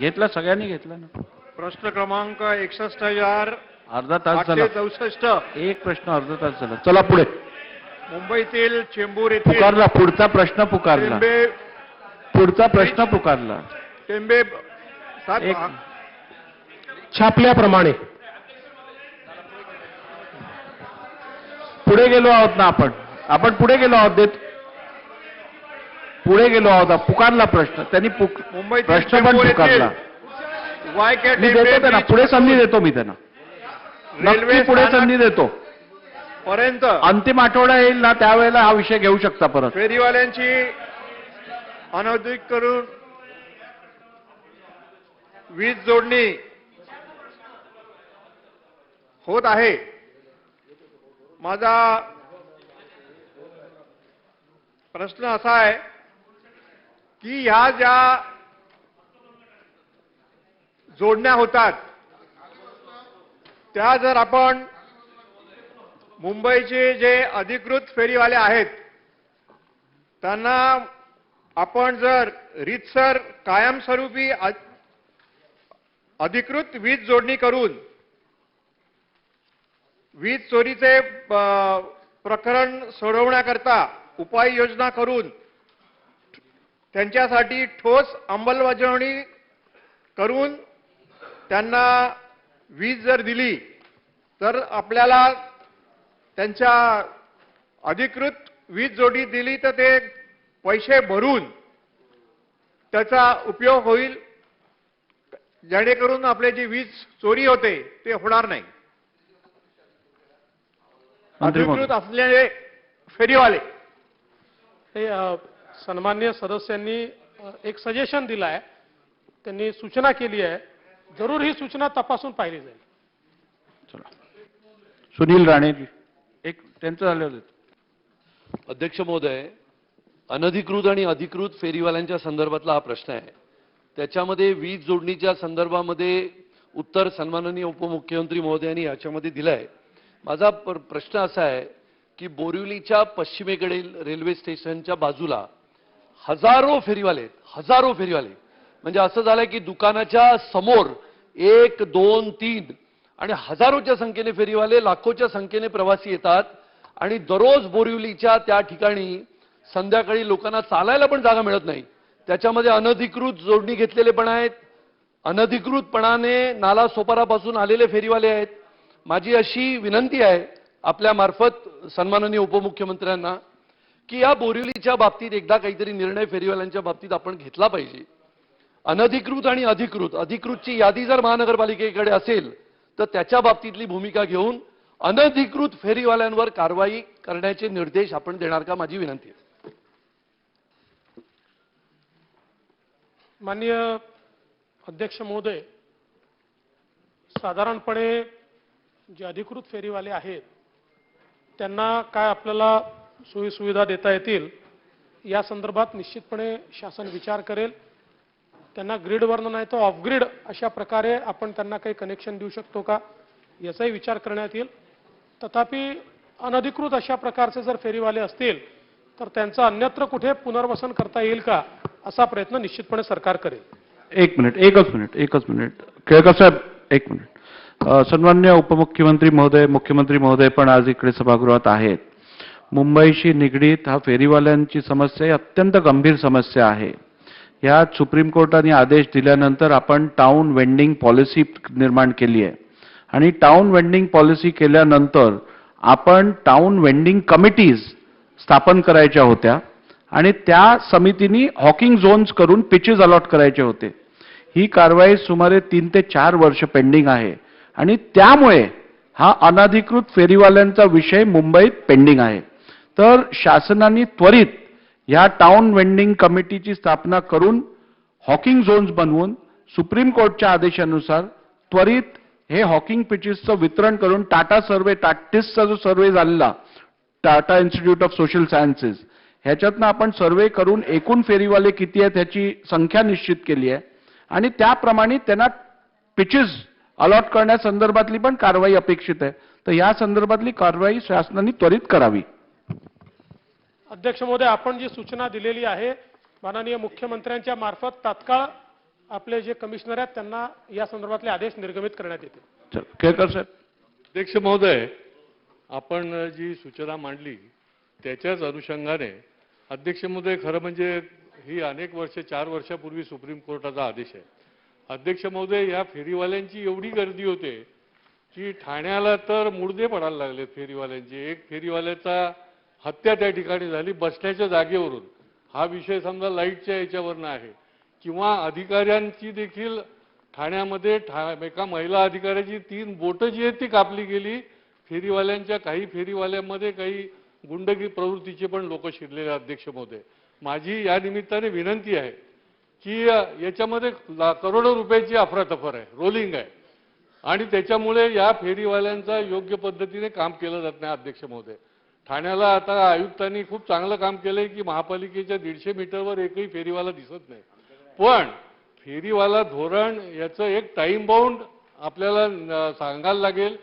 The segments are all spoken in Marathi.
घेतला सगळ्यांनी घेतला ना. प्रश्न क्रमांक एकसष्ट हजार अर्धा तास झाला. आठशे चौसष्ट. एक प्रश्न अर्धा तास झाला. चला पुढे. मुंबईतील चेंबूर येथील पुकारला पुढचा प्रश्न पुकारला. टेंबे पुढचा प्रश्न पुकारला. टेंबे एक. छापल्याप्रमाणे. पुढे गेलो आहोत ना आपण. आपण पुढे गेलो आहोत देत पुढे गेलो आहोत पुकारला प्रश्न. त्यांनी प्रश्न पण पुकारला. मी देतो त्यांना पुढे संधी देतो मी त्यांना. रेल्वे पुढे संधी देतो. पर्यंत. अंतिम आठवडा येईल ना त्यावेळेला हा विषय घेऊ शकता परत. फेरीवाल्यांची अनधिक करून वीज जोडणी होत आहे. माझा प्रश्न असा आहे की ह्या ज्या जोडण्या होतात त्या जर आपण मुंबईचे जे अधिकृत फेरीवाले आहेत त्यांना आपण जर रीतसर कायमस्वरूपी अधिकृत वीज जोडणी करून वीज चोरीचे प्रकरण सोडवण्याकरता उपाययोजना करून त्यांच्यासाठी ठोस अंमलबजावणी करून त्यांना वीज जर दिली तर आपल्याला त्यांच्या अधिकृत वीज जोडी दिली तर ते पैसे भरून त्याचा उपयोग होईल जेणेकरून आपले जी वीज चोरी होते ते होणार नाही अधिकृत. असलेले फेरीवाले हे सन्मान्य सदस्यांनी एक सजेशन दिलं आहे. त्यांनी सूचना केली आहे. जरूर ही सूचना तपासून पाहिली जाईल. चला. सुनील राणेजी एक त्यांचं झालं होतं. अध्यक्ष महोदय अनधिकृत आणि अधिकृत फेरीवाल्यांच्या संदर्भातला हा प्रश्न आहे. त्याच्यामध्ये वीज जोडणीच्या संदर्भामध्ये उत्तर सन्माननीय उपमुख्यमंत्री महोदयांनी याच्यामध्ये दिलं आहे माझा प्र- प्रश्न असा आहे की बोरिवलीच्या पश्चिमेकडील रेल्वे स्टेशनच्या बाजूला हजारो फेरीवाले आहेत हजारो फेरीवाले म्हणजे असं झालंय की दुकानाच्या समोर एक दोन तीन आणि हजारोच्या संख्येने फेरीवाले लाखोच्या संख्येने प्रवासी येतात आणि दररोज बोरिवलीच्या त्या ठिकाणी संध्याकाळी लोकांना चालायला पण जागा मिळत नाही. त्याच्यामध्ये अनधिकृत जोडणी घेतलेले पण आहेत. अनधिकृतपणाने नाला सोपारापासून आलेले फेरीवाले आहेत. माझी अशी विनंती आहे आपल्यामार्फत सन्माननीय उपमुख्यमंत्र्यांना की या बोरिवलीच्या बाबतीत एकदा काहीतरी निर्णय फेरीवाल्यांच्या बाबतीत आपण घेतला पाहिजे. अनधिकृत आणि अधिकृत. अधिकृतची यादी जर महानगरपालिकेकडे असेल तर त्याच्या बाबतीतली भूमिका घेऊन अनधिकृत फेरीवाल्यांवर कारवाई करण्याचे निर्देश आपण देणार का माझी विनंती आहे. माननीय अध्यक्ष महोदय साधारणपणे जे अधिकृत फेरीवाले आहेत त्यांना काय आपल्याला सोयीसुविधा देता येतील या संदर्भात निश्चितपणे शासन विचार करेल. त्यांना ग्रीडवरनं नाही तर ऑफग्रीड अशा प्रकारे आपण त्यांना काही कनेक्शन देऊ शकतो का याचाही विचार करण्यात येईल. तथापि अनधिकृत अशा प्रकारचे जर फेरीवाले असतील तर त्यांचं अन्यत्र कुठे पुनर्वसन करता येईल का असा प्रयत्न निश्चितपणे सरकार करेल. एक मिनिट एकच मिनिट एकच मिनिट. केळकर साहेब एक मिनिट. सन्मान्य उपमुख्यमंत्री महोदय मुख्यमंत्री महोदय पण आज इकडे सभागृहात आहेत. मुंबईशी निगडीत हा फेरीवाल्यांची समस्या ही अत्यंत गंभीर समस्या आहे. यात सुप्रीम कोर्टाने आदेश दिल्यानंतर आपण टाऊन वेंडिंग पॉलिसी निर्माण केली आहे. आणि टाऊन वेंडिंग पॉलिसी केल्यानंतर आपण टाऊन वेंडिंग कमिटीज स्थापन करायच्या होत्या आणि त्या समितीनी हॉकिंग झोन्स करून पिचेस अलॉट करायचे होते. ही कारवाई सुमारे तीन ते चार वर्ष पेंडिंग आहे. आणि त्यामुळे हा अनधिकृत फेरीवाल्यांचा विषय मुंबईत पेंडिंग आहे. तर शासनाने त्वरित ह्या टाउन वेंडिंग कमिटीची स्थापना करून हॉकिंग झोन्स बनवून सुप्रीम कोर्टच्या आदेशानुसार त्वरित हे हॉकिंग पिचेसचं वितरण करून टाटा सर्वे टाटिसचा जो सर्वे झालेला Tata institute of social sciences ह्याच्यातनं आपण सर्वे करून एकूण फेरीवाले किती आहेत ह्याची संख्या निश्चित केली आहे. आणि त्याप्रमाणे त्यांना पिचेस अलॉट करण्यासंदर्भातली पण कारवाई अपेक्षित आहे. तर या संदर्भातली कारवाई शासनाने त्वरित करावी. अध्यक्ष महोदय आपण जी सूचना दिलेली आहे माननीय मुख्यमंत्र्यांच्या मार्फत तात्काळ आपले जे कमिशनर आहेत त्यांना या संदर्भातले आदेश निर्गमित करण्यात येतील. केळकर साहेब. अध्यक्ष महोदय आपण जी सूचना मांडली त्याच्याच अनुषंगाने अध्यक्ष महोदय खरं म्हणजे ही अनेक वर्ष चार वर्षापूर्वी सुप्रीम कोर्टाचा आदेश आहे. अध्यक्ष महोदय या फेरीवाल्यांची एवढी गर्दी होते की ठाण्याला तर मुडदे पडायला लागले फेरीवाल्यांचे. एक फेरीवाल्याचा हत्या त्या ठिकाणी झाली बसण्याच्या जागेवरून. हा विषय समजा लाईटच्या याच्यावरनं आहे. किंवा अधिकाऱ्यांची देखील ठाण्यामध्ये ठा एका महिला अधिकाऱ्याची तीन बोटं जी आहेत ती कापली गेली. फेरीवाल्यांच्या काही फेरीवाल्यांमध्ये काही गुंडगी प्रवृत्तीचे पण लोक शिरलेले अध्यक्ष महोदय. माझी या निमित्ताने विनंती आहे की याच्यामध्ये ला- करोडो रुपयाची अफरातफर आहे रोलिंग आहे. आणि त्याच्यामुळे या फेरीवाल्यांचा योग्य पद्धतीने काम केलं जात नाही अध्यक्ष महोदय. ठाण्याला आता आयुक्तांनी खूप चांगलं काम केलंय की महापालिकेच्या दीडशे मीटरवर एकही फेरीवाला दिसत नाही. पण फेरीवाला धोरण याचं एक टाइम बाउंड आपल्याला सांगायला लागेल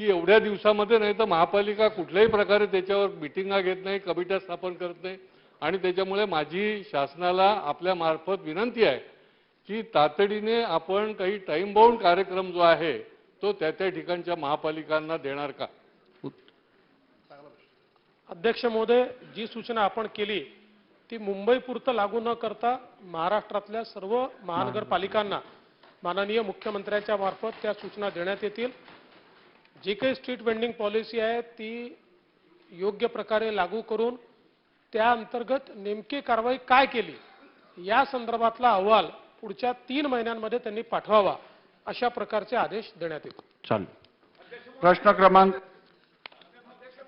की एवढ्या दिवसामध्ये नाही तर महापालिका कुठल्याही प्रकारे त्याच्यावर मिटिंगा घेत नाही कमिट्या स्थापन करत नाही. आणि त्याच्यामुळे माझी शासनाला आपल्या मार्फत विनंती आहे की तातडीने आपण काही टाइम बाउंड कार्यक्रम जो आहे तो त्या त्या ठिकाणच्या महापालिकांना देणार का? अध्यक्ष महोदय जी सूचना आपण केली ती मुंबईपुरतं लागू न करता महाराष्ट्रातल्या सर्व महानगरपालिकांना माननीय मुख्यमंत्र्यांच्या मार्फत त्या सूचना देण्यात येतील. जी काही स्ट्रीट वेंडिंग पॉलिसी आहे ती योग्य प्रकारे लागू करून त्या अंतर्गत नेमकी कारवाई काय केली या संदर्भातला अहवाल पुढच्या तीन महिन्यांमध्ये त्यांनी पाठवावा अशा प्रकारचे आदेश देण्यात येतील. चालेल. प्रश्न क्रमांक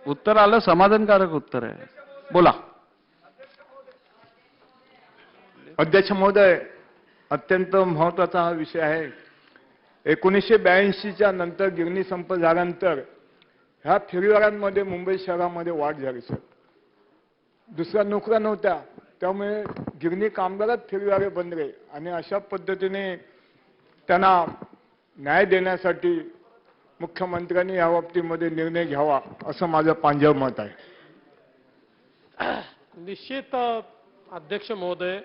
उत्तर आलं समाधानकारक उत्तर आहे. बोला. अध्यक्ष महोदय अत्यंत महत्त्वाचा हा विषय आहे. एकोणीसशे ब्याऐंशीच्या नंतर गिरणी संप झाल्यानंतर ह्या फेरीवारांमध्ये मुंबई शहरामध्ये वाढ झाली सर. दुसऱ्या नोकऱ्या नव्हत्या त्यामुळे गिरणी कामगारच फेरीवारे बनले आणि अशा पद्धतीने त्यांना न्याय देण्यासाठी मुख्यमंत्र्यांनी या बाबतीमध्ये निर्णय घ्यावा असं माझं पांजव मत आहे. निश्चित अध्यक्ष महोदय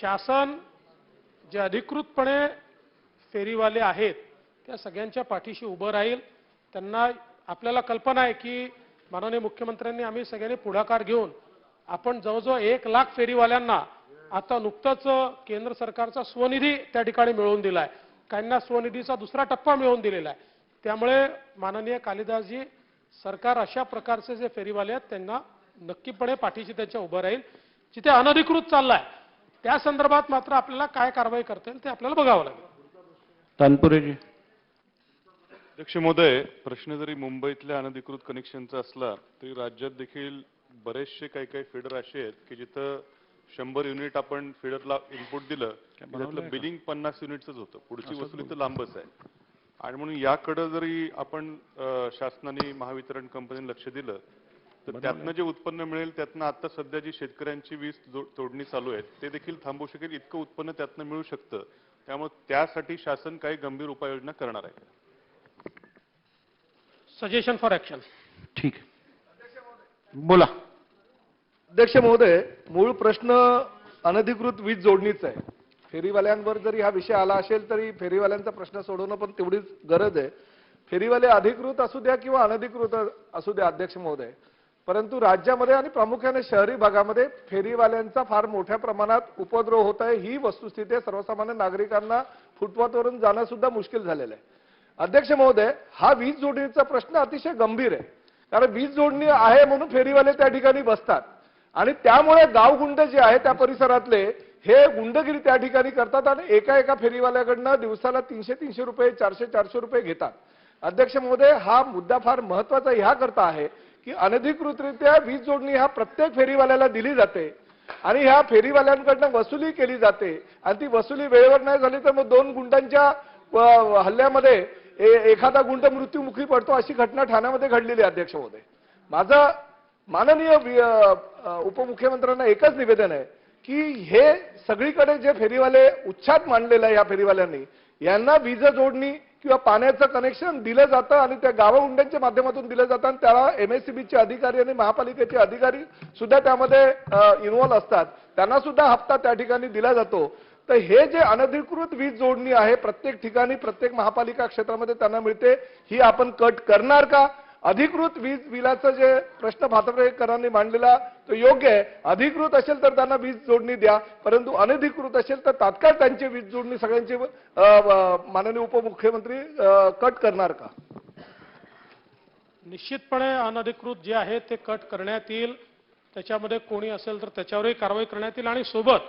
शासन जे अधिकृतपणे फेरीवाले आहेत त्या सगळ्यांच्या पाठीशी उभं राहील. त्यांना आपल्याला कल्पना आहे की माननीय मुख्यमंत्र्यांनी आम्ही सगळ्यांनी पुढाकार घेऊन आपण जवळजवळ एक लाख फेरीवाल्यांना आता नुकतंच केंद्र सरकारचा स्वनिधी त्या ठिकाणी मिळवून दिलाय. काहींना स्वनिधीचा दुसरा टप्पा मिळवून दिलेला आहे. त्यामुळे माननीय कालिदासजी सरकार अशा प्रकारचे जे फेरीवाले आहेत त्यांना नक्कीपणे पाठीशी त्यांच्या उभं राहील. जिथे अनधिकृत चाललाय त्या संदर्भात मात्र आपल्याला काय कारवाई करता येईल ते आपल्याला बघावं लागेल. तानपुरेजी. अध्यक्ष महोदय प्रश्न जरी मुंबईतल्या अनधिकृत कनेक्शनचा असला तरी राज्यात देखील बरेचसे काही काही फिडर असे आहेत की जिथं शंभर युनिट आपण फिडरला इनपुट दिलं बिलिंग पन्नास युनिटच होतं. पुढची वसुली तर लांबच आहे. आणि म्हणून याकडं जरी आपण शासनाने महावितरण कंपनीने लक्ष दिलं तर त्यातनं जे उत्पन्न मिळेल त्यातनं आता सध्या जी शेतकऱ्यांची वीज तोडणी चालू आहे ते देखील थांबवू शकेल. इतकं उत्पन्न त्यातनं मिळू शकतं. त्यामुळे त्यासाठी शासन काही गंभीर उपाययोजना करणार आहे. सजेशन फॉर ऍक्शन ठीक. आहे बोला. अध्यक्ष महोदय मूळ प्रश्न अनधिकृत वीज जोडणीचा आहे. फेरीवाल्यांवर जरी हा विषय आला असेल तरी फेरीवाल्यांचा प्रश्न सोडवणं पण तेवढीच गरज आहे. फेरीवाले अधिकृत असू द्या किंवा अनधिकृत असू द्या अध्यक्ष महोदय. परंतु राज्यामध्ये आणि प्रामुख्याने शहरी भागामध्ये फेरीवाल्यांचा फार मोठ्या प्रमाणात उपद्रव होत आहे. ही वस्तुस्थिती आहे. सर्वसामान्य नागरिकांना फुटपाथवरून जाणं सुद्धा मुश्किल झालेलं आहे. अध्यक्ष महोदय हा वीज जोडणीचा प्रश्न अतिशय गंभीर आहे. कारण वीज जोडणी आहे म्हणून फेरीवाले त्या ठिकाणी बसतात. आणि त्यामुळे गावगुंड जे आहे त्या परिसरातले हे गुंडगिरी त्या ठिकाणी करतात आणि एका एका फेरीवाल्याकडनं दिवसाला तीनशे तीनशे रुपये चारशे चारशे रुपये घेतात. अध्यक्ष महोदय हा मुद्दा फार महत्त्वाचा ह्या करता आहे की अनधिकृतरित्या वीज जोडणी ह्या प्रत्येक फेरीवाल्याला दिली जाते आणि ह्या फेरीवाल्यांकडनं वसुली केली जाते आणि ती वसुली वेळेवर नाही झाली तर मग दोन गुंडांच्या हल्ल्यामध्ये ए- एखादा गुंड मृत्यूमुखी पडतो अशी घटना ठाण्यामध्ये घडलेली अध्यक्ष महोदय. माझं माननीय उपमुख्यमंत्र्यांना एकच निवेदन आहे की हे सगळीकडे जे फेरीवाले उच्छाद मांडलेला आहे या फेरीवाल्यांनी यांना वीज जोडणी किंवा पाण्याचं कनेक्शन दिलं जातं आणि त्या गावहुंड्यांच्या माध्यमातून दिलं जातं आणि त्याला एमएससीबीचे अधिकारी आणि महापालिकेचे अधिकारी सुद्धा त्यामध्ये इन्व्हॉल्व असतात. त्यांना सुद्धा हप्ता त्या ठिकाणी दिला जातो. तर हे जे अनधिकृत वीज जोडणी आहे प्रत्येक ठिकाणी प्रत्येक महापालिका क्षेत्रामध्ये त्यांना मिळते. ही आपण कट करणार का? अधिकृत वीज बिलाचं जे प्रश्न भातबरेकरांनी मांडलेला तो योग्य आहे. अधिकृत असेल तर त्यांना वीज जोडणी द्या परंतु अनधिकृत असेल तर तात्काळ त्यांची वीज जोडणी सगळ्यांची माननीय उपमुख्यमंत्री कट करणार का? निश्चितपणे अनधिकृत जे आहे ते कट करण्यात येईल. त्याच्यामध्ये कोणी असेल तर त्याच्यावरही कारवाई करण्यात येईल आणि सोबत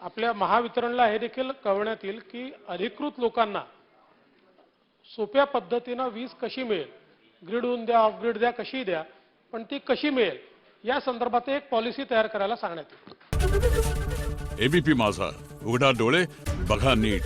आपल्या महावितरणला हे देखील कळवण्यात येईल की अधिकृत लोकांना सोप्या पद्धतीनं वीज कशी मिळेल? ग्रीडहून द्या ऑफग्रीड द्या कशी द्या पण ती कशी मिळेल? या संदर्भात एक पॉलिसी तयार करायला सांगण्यात येईल. एबीपी माझा उघडा डोळे बघा नीट.